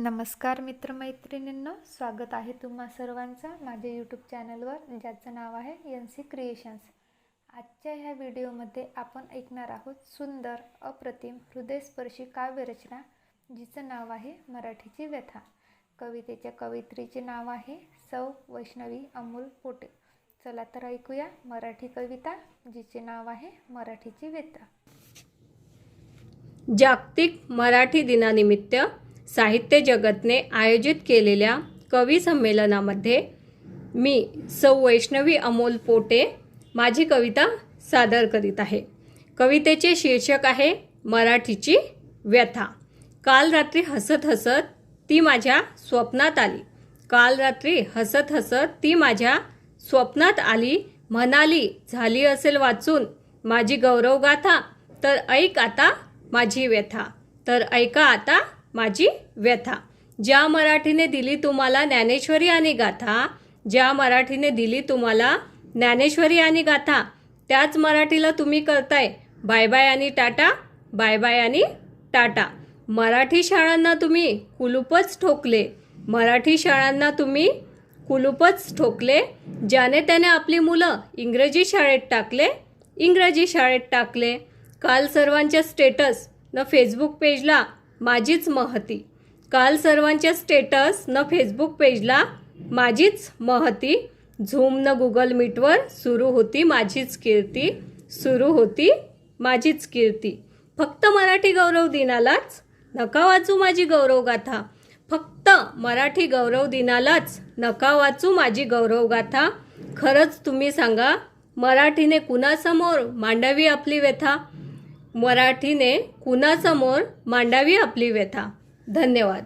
नमस्कार मित्रमैत्रिणींनो स्वागत आहे तुम्हा सर्वांचं माझ्या यूट्यूब चॅनलवर ज्याचं नाव आहे एन सी क्रिएशन्स आजच्या ह्या व्हिडिओमध्ये आपण ऐकणार आहोत सुंदर अप्रतिम हृदयस्पर्शी काव्यरचना जिचं नाव आहे मराठीची व्यथा. कवितेच्या कवित्रीचे नाव आहे सौ वैष्णवी अमोल पोटे. चला तर ऐकूया मराठी कविता जिचे नाव आहे मराठीची व्यथा. जागतिक मराठी दिनानिमित्त साहित्य जगतने आयोजित केलेल्या कवी संमेलनामध्ये मी सौ वैष्णवी अमोल पोटे माझी कविता सादर करीत आहे. कवितेचे शीर्षक आहे मराठीची व्यथा. काल रात्री हसत हसत ती माझ्या स्वप्नात आली. काल रात्री हसत हसत ती माझ्या स्वप्नात आली. म्हणाली झाली असेल वाचून माझी गौरवगाथा तर ऐक आता माझी व्यथा. तर ऐका आता माझी व्यथा. ज्या मराठीने दिली तुम्हाला ज्ञानेश्वरी आणि गाथा ज्या मराठीने दिली तुम्हाला ज्ञानेश्वरी आणि गाथा त्याच मराठीला तुम्ही करताय. बाय बाय आणि टाटा बाय बाय आणि टाटा. मराठी शाळांना तुम्ही कुलूपच ठोकले. मराठी शाळांना तुम्ही कुलूपच ठोकले ज्याने त्याने आपली मुलं इंग्रजी शाळेत टाकले इंग्रजी शाळेत टाकले. काल सर्वांच्या स्टेटस न फेसबुक पेजला माझीच महती. काल सर्वांच्या स्टेटस न फेसबुक पेजला माझीच महती. झूम न गुगल मीटवर सुरू होती माझीच कीर्ती. सुरू होती माझीच कीर्ती. फक्त मराठी गौरव दिनालाच नका वाचू माझी गौरवगाथा. फक्त मराठी गौरव दिनालाच नका वाचू माझी गौरवगाथा. खरंच तुम्ही सांगा मराठीने कुणासमोर मांडावी आपली व्यथा? मराठीने कुणासमोर मांडावी आपली व्यथा? धन्यवाद.